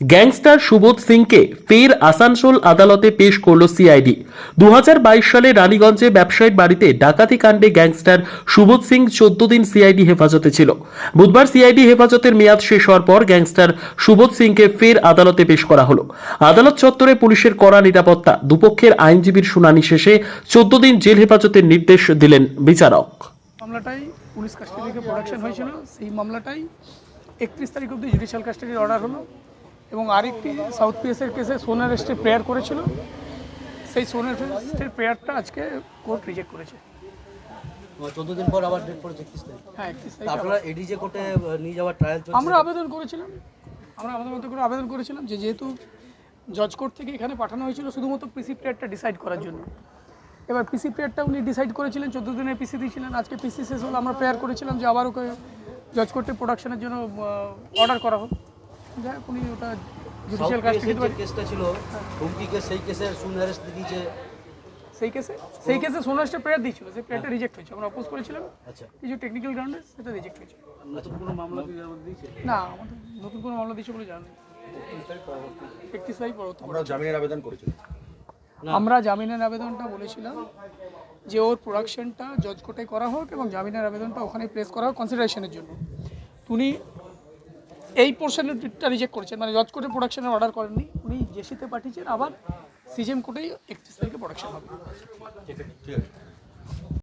Gangster Subodh সিংকে ফের আসানসোল আদালতে পেশ করল সিআইডি। দু সালে রানীগঞ্জে ব্যবসায়ীর বাড়িতে ডাকাতি কাণ্ডে গ্যাংস্টার সুবোধ সিং চোদ্দ দিন সিআইডি হেফাজতে ছিল। বুধবার সিআইডি হেফাজতের মেয়াদ শেষ হওয়ার পর গ্যাংস্টার সুবোধ সিংকে ফের আদালতে পেশ করা হলো। আদালত চত্বরে পুলিশের কড়া নিরাপত্তা, দুপক্ষের আইনজীবীর শুনানি শেষে চোদ্দ দিন জেল হেফাজতের নির্দেশ দিলেন বিচারক। মামলাটাই পুলিশ কাস্টাডি থেকে প্রোডাকশন হয়েছিল। সেই মামলাটাই একত্রিশ তারিখ অবধি জুডিশিয়াল কাস্টাডির অর্ডার হলো। এবং আরেকটি সাউথ পিএসের কেসে সোনার রেস্টে প্রেয়ার করেছিল। সেই সোনার রেস্টের প্রেয়ারটা আজকে কোর্ট রিজেক্ট করেছে। চোদ্দ দিন পর আবার ডেট পড়েছে একত্রিশ তারিখ। হ্যাঁ একত্রিশ তারিখ আপনারা এডিজে কোর্টে নিয়ে যাওয়ার ট্রায়াল আমরা আবেদন করেছিলাম। আমরা আমাদের মতো করে আবেদন করেছিলাম যে যেহেতু জজ কোর্ট থেকে এখানে পাঠানো হয়েছিল শুধুমাত্র পিসি প্লেয়ারটা ডিসাইড করার জন্য। এবার পিসি প্লেয়ারটা উনি ডিসাইড করেছিলেন চোদ্দ দিনের পিসি দিয়েছিলেন। আজকে পিসি শেষ হলো আমরা প্রেয়ার করেছিলাম যে আবার ওকে জজ কোর্টে প্রোডাকশনের জন্য অর্ডার করা হোক। উনি ওটা জুডিশিয়াল কেসটা ছিল হুমকি কেস সেই কেসে সুন অ্যারেস্ট দিয়েছে। সেই কেসে সেই কেসে সোনারস্টে প্রেয়ার দিয়েছিল সেই প্রেয়ারটা রিজেক্ট হয়েছে। আমরা অপোজ করেছিলাম। আচ্ছা। কিছু টেকনিক্যাল গ্রাউন্ডে সেটা রিজেক্ট হয়েছে। নতুন কোনো মামলা কি দিয়েছে? না আমাদের নতুন কোনো মামলা দিয়েছে বলে জানি একত্রিশ তারিখ পরবর্তী আমরা জামিনের আবেদন করেছিলাম। আমরা জামিনের আবেদনটা বলেছিলাম যে ওর প্রোডাকশনটা জজ কোর্টে করা হোক এবং জামিনের আবেদনটা ওখানে প্লেস করা হোক কনসিডারেশনের জন্য। উনি এই পোর্শনটা রিজেক্ট করেছেন। মানে জজ কোর্টে প্রোডাকশনের অর্ডার করেননি। উনি জেসিতে পাঠিয়েছেন, আবার সিজিএম কোর্টেই একত্রিশ তারিখে প্রোডাকশন হবে।